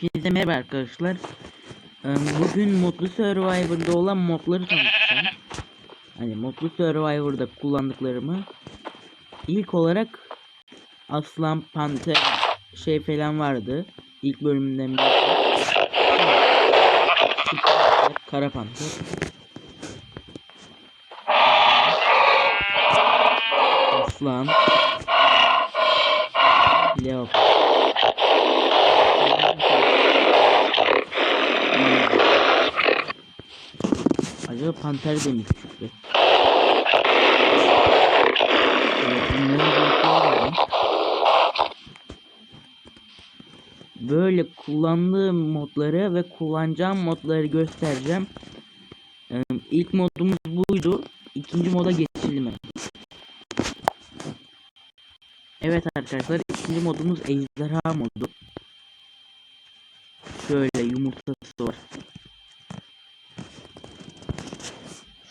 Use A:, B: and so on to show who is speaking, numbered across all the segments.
A: Hepinize merhaba arkadaşlar. Bugün Modlu Survivor'da olan modları tanıtacağım. Hani Modlu Survivor'da kullandıklarımı. İlk olarak Aslan, Panter şey falan vardı. İlk bölümünden biri. Kara Panter. Aslan. Leopard. Acaba panter de mi küçüktü? Evet, bunların renkleri var. Böyle kullandığım modları ve kullanacağım modları göstereceğim. Ee, ilk modumuz buydu. İkinci moda geçelim. Evet arkadaşlar ikinci modumuz ejderha modu. Şöyle yumurtası var.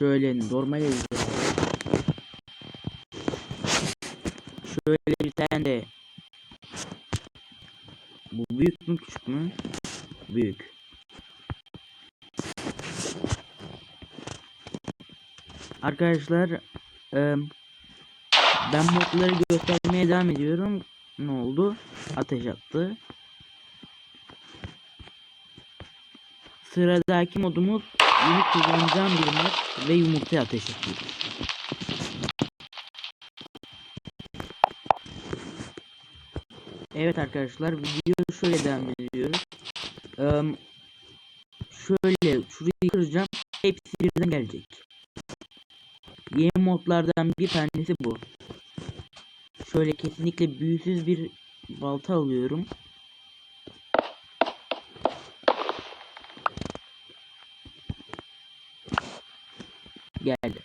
A: Şöyle normal. Şöyle bir tane de bu büyük mü küçük mü? Büyük. Arkadaşlar ben modları göstermeye devam ediyorum. Ne oldu? Ateş attı. Sıradaki modumuz yeni kullanacağım bir mod ve yumurtaya ateş atıyor. Evet arkadaşlar video şöyle devam ediyoruz. Eee şöyle şurayı kıracağım. Hepsi birden gelecek. Yeni modlardan bir tanesi bu. Şöyle kesinlikle büyüsüz bir balta alıyorum. Geldi.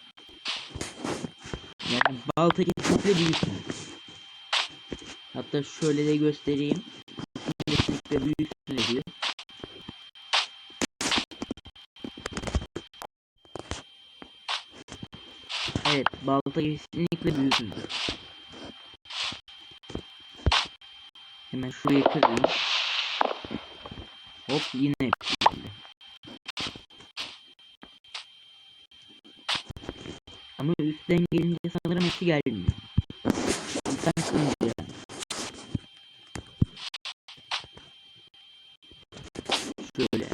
A: Yani balta kesinlikle büyüsüz. Hatta şöyle de göstereyim. Kesinlikle büyüsüz diyor. Evet, balta kesinlikle büyüsüzdür. Hemen şurayı kırayım. Hop yine hepsi geldi. Ama üstten gelince sanırım hepsi gelmiyor. Üstten kırınca yani. Şöyle.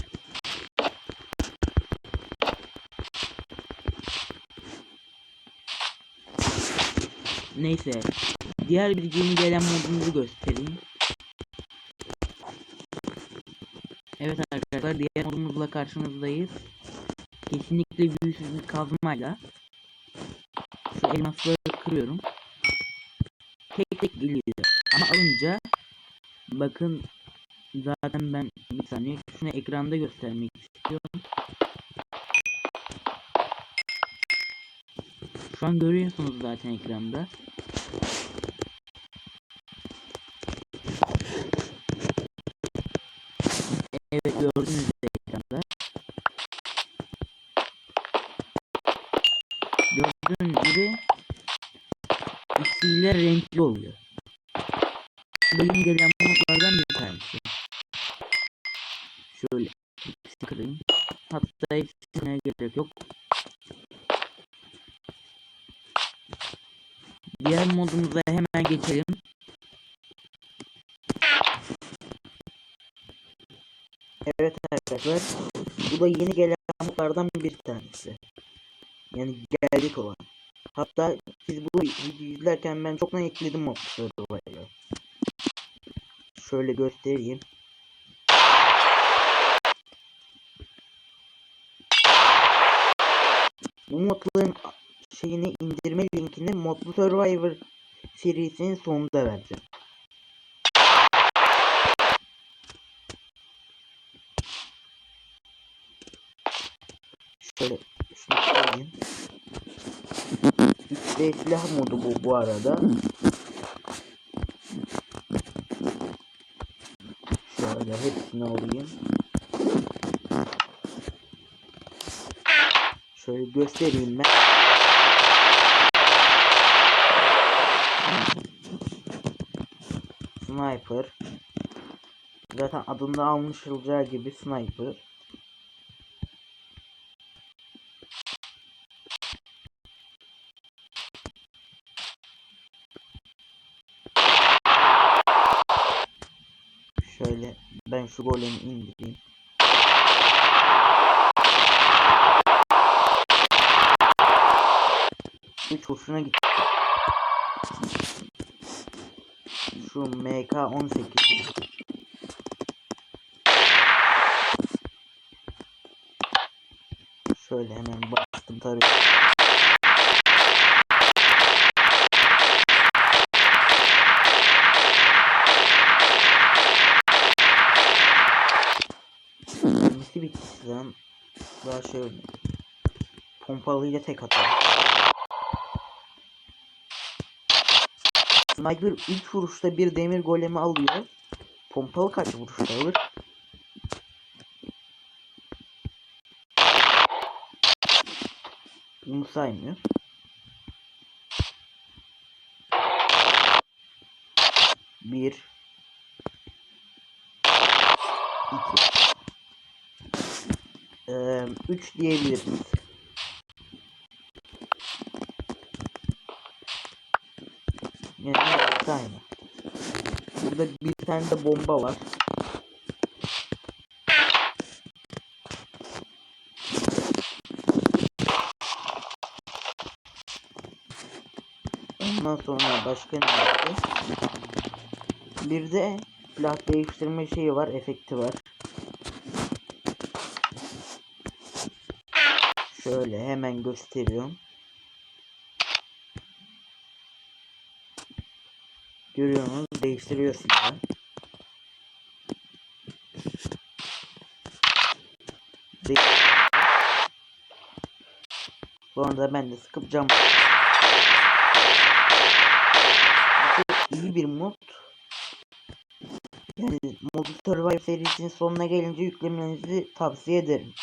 A: Neyse. Diğer bir yeni gelen modumuzu göstereyim. Evet arkadaşlar diğer modumuzla karşınızdayız. Kesinlikle büyüsüz bir kazmayla. Şu elmasları kırıyorum. Tek tek geliyor. Ama alınca bakın zaten ben bir saniye şunu ekranda göstermek istiyorum. Şu an görüyorsunuz zaten ekranda. Evet gördünüz Benim gelen modlardan bir tanesi. Şöyle ikisi kırayım. Hatta ikisine gerek yok. Diğer modumuza hemen geçelim. Evet arkadaşlar. Bu da yeni gelen modlardan bir tanesi. Yani gelecek olan. Hatta siz bu videoyu izlerken ben çoktan ekledim modları olayla. Şöyle göstereyim. Bu modların şeyini indirme linkini Modlu Survivor serisinin sonunda vereceğim. Şöyle şunu koyayım. 3D silah modu bu bu arada. Şöyle hepsini alayım. Şöyle göstereyim ben. Sniper. Zaten adında anlaşılacağı gibi sniper. Şöyle ben şu golemi indireyim. Üç hoşuna gitti. Şu MK 18 Şöyle hemen bastım tabii. Şey. Pompalıyla tek atar. Sniper 3 vuruşta bir demir golemi alıyor. Pompalı kaç vuruşta alır? Bunu saymıyor. 3 diyebiliriz. Yani aynı. Burada bir tane de bomba var. Ondan sonra başka ne vardı? Bir de silah değiştirme şeyi var, efekti var. Şöyle hemen gösteriyorum. Görüyorsunuz değiştiriyor silahı. De Sonra da ben de sıkıp cam. Bu iyi bir mod. Yani Modu Survive serisinin sonuna gelince yüklemenizi tavsiye ederim.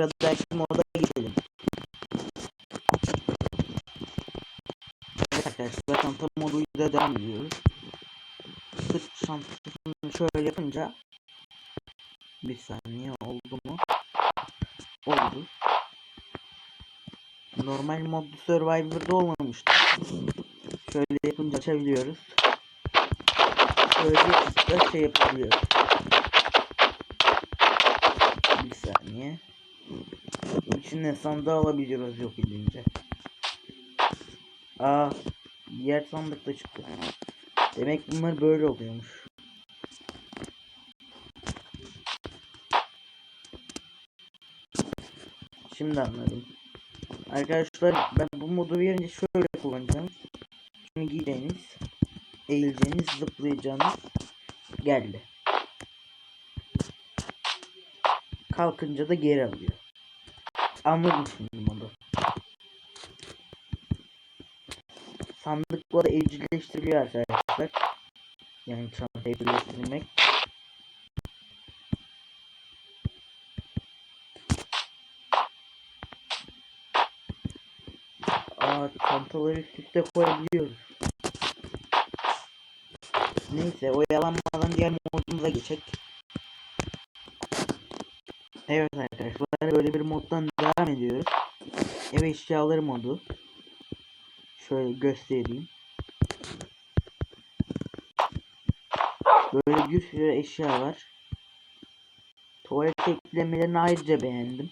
A: Sıradaki moda geçelim. Evet arkadaşlar çanta moduyla devam ediyoruz. Sırt çantasını şöyle yapınca bir saniye oldu mu? Oldu. Normal mod Survivor'da olmamıştı. Şöyle yapınca açabiliyoruz. Şöyle da şey yapabiliyoruz. Bir saniye. İçinden sandığı alabiliyoruz yok edince. Aa, diğer sandık da çıktı. Demek bunlar böyle oluyormuş. Şimdi anladım. Arkadaşlar ben bu modu verince şöyle kullanacağım. Şunu giyeceğiniz, eğileceğiniz, zıplayacağınız geldi. Kalkınca da geri alıyor. Anladım şimdi modu. Sandıkla da evcilleştiriliyor arkadaşlar. Yani çantayı birleştirmek. Aa çantaları üst üste koyabiliyoruz. Neyse oyalanmadan diğer modumuza geçecek. Evet arkadaşlar böyle bir moddan devam ediyoruz. Ev eşyaları modu. Şöyle göstereyim. Böyle bir sürü eşya var. Tuvalet eklemelerini ayrıca beğendim.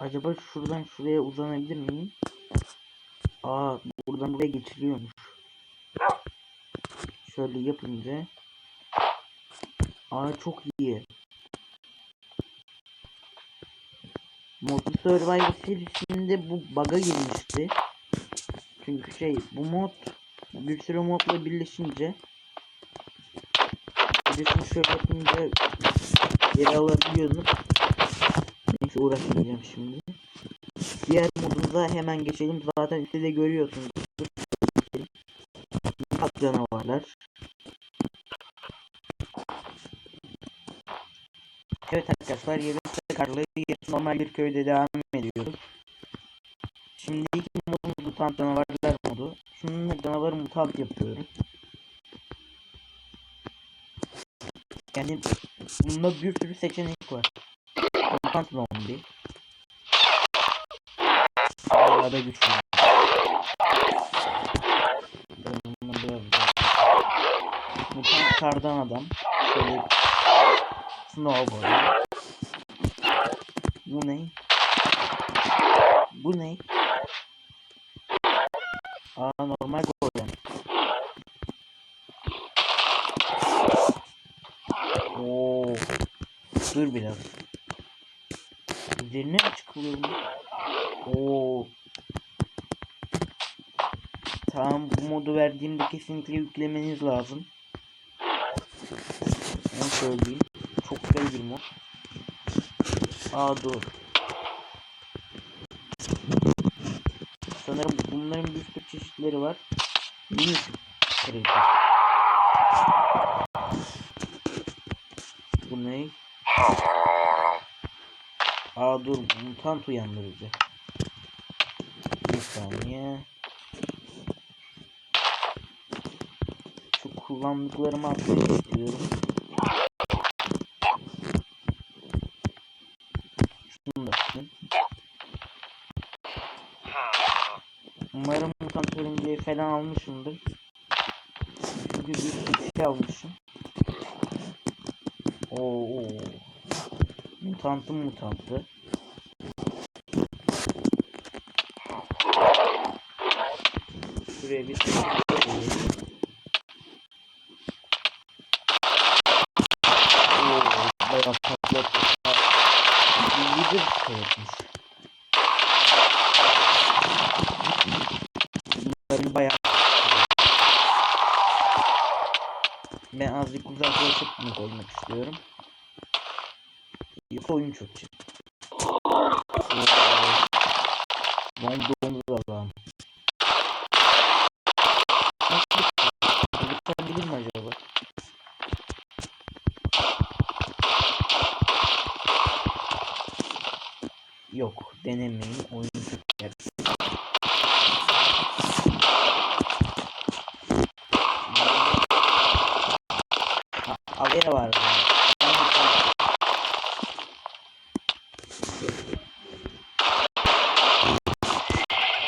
A: Acaba şuradan şuraya uzanabilir miyim? Aa buradan buraya geçiliyormuş. Şöyle yapınca. Aa çok iyi. Mod Survivor serisinde bu bug'a girmişti. Çünkü şey bu mod bir sürü modla birleşince birisini şöyle yapınca geri alabiliyordum. Neyse uğraşmayacağım şimdi. Diğer modumuza hemen geçelim. Zaten üstte de görüyorsunuz. Canavarlar. Evet arkadaşlar yarın karlı normal bir köyde devam ediyoruz. Şimdi ilk modumuz mutant canavarlar modu. Şimdi canavarı mutant yapıyorum. Yani bunda bir sürü seçenek var. Mutant zombi. Bayağı da güçlü. Bunu biraz daha- Mutant kardan adam. Şöyle Snowball. Bu ne? Bu ne? Aa normal golem. Oo. Dur biraz. Üzerine mi çıkılıyor bu? Oo. Tamam bu modu verdiğimde kesinlikle yüklemeniz lazım. Onu söyleyeyim. Çok güzel bir mod. Aa dur. Sanırım bunların bir sürü çeşitleri var. Mini. Bu ne? Aa dur mutant uyandırıcı. Bir saniye. Şu kullandıklarımı atmak istiyorum. Şunu da atayım. Umarım mutant örümceği falan almışımdır. Çünkü bir şey almışım. Oo. Mutantım mutantı. Şuraya bir şey koyayım. Oo, bayağı patlattı. İyi bir şey yapmış. Bunların bayağı Ben azıcık uzaklaşıp bunu koymak istiyorum. Yoksa oyun çok çık. Ben domuz Allah'ım. Nasıl bilir mi acaba? Yok denemeyin oyun çok yer. Avya var.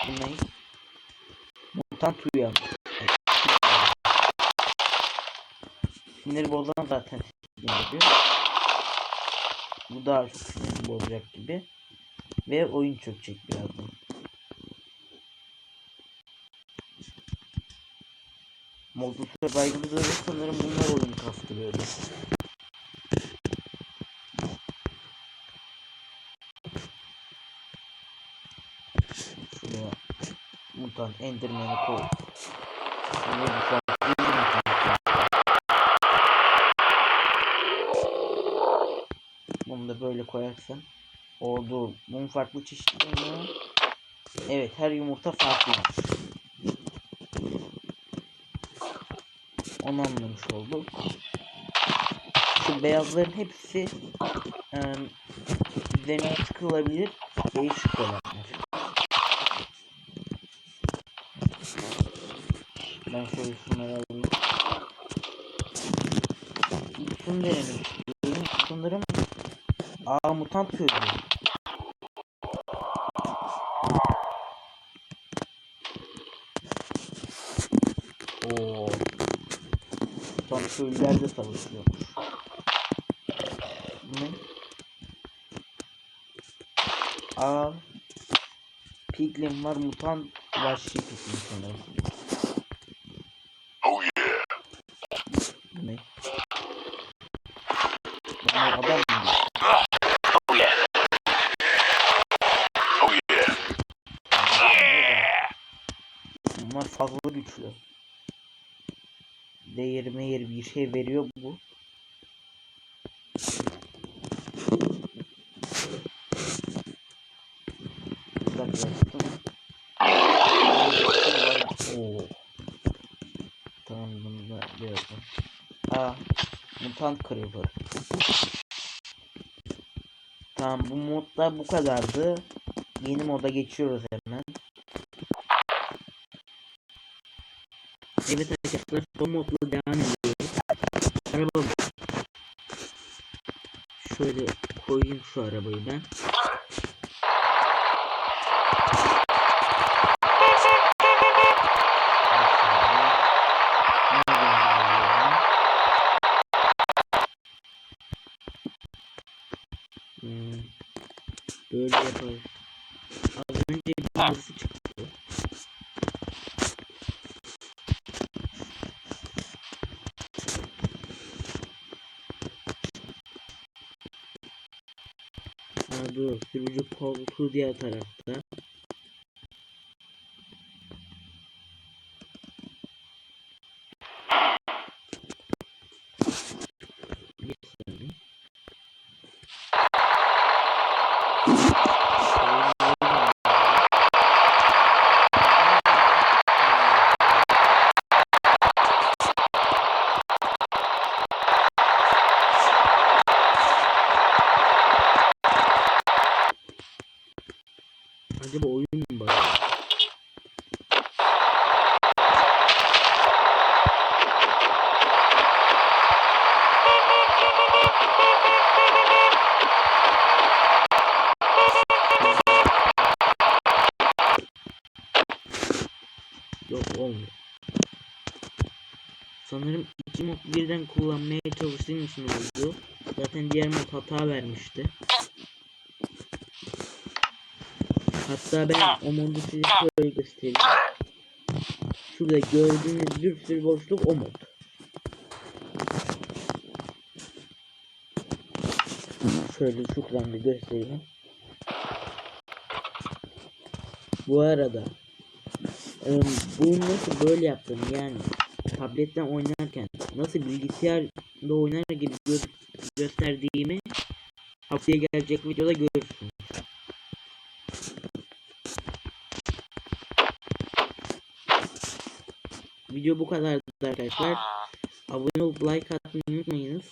A: Ne? Mutant uyan. Sinir bozan zaten sinir Bu daha çok sinir bozacak gibi. Ve oyun çökecek birazdan. Modlu Survival'da da sanırım bunlar oyun kastırıyordu. Şuraya mutant enderman'i koy. Bunu da böyle koyarsan oldu. Bunun farklı çeşitleri? Evet her yumurta farklı. Onu anlamış olduk. Şu beyazların hepsi e, üzerine çıkılabilir değişik olanlar. Ben şöyle şunları alayım. Şunu istiyorum. Sanırım Aa mutant köylü. Oo. Mutant köylüler de savaşıyormuş. Ne? Aa. Piglin var mutant vahşi piglin sanırım.
B: Oh yeah.
A: Ne? Bunlar adam mı?
B: Oh yeah. Oh yeah.
A: Bunlar fazla güçlü. Değer meğer bir şey veriyor bu. Tamam bunu da birazdan. Aa, mutant creeper. Tamam bu modda bu kadardı. Yeni moda geçiyoruz hemen. Evet arkadaşlar son modla devam ediyoruz. Araba Şöyle koyayım şu arabayı ben. Hmm, Böyle yaparız. Az önce birisi çıktı. खो दिया था। ना Yok olmuyor. Sanırım iki mod birden kullanmaya çalıştığım için oldu. Zaten diğer mod hata vermişti. Hatta ben o modu size şöyle göstereyim. Şurada gördüğünüz bir sürü boşluk o mod. Şöyle şuradan bir göstereyim. Bu arada em, bunu nasıl böyle yaptım yani tabletten oynarken nasıl bilgisayarda oynar gibi gö- gösterdiğimi haftaya gelecek videoda görürsünüz. Video bu kadardı arkadaşlar. Abone olup like atmayı unutmayınız.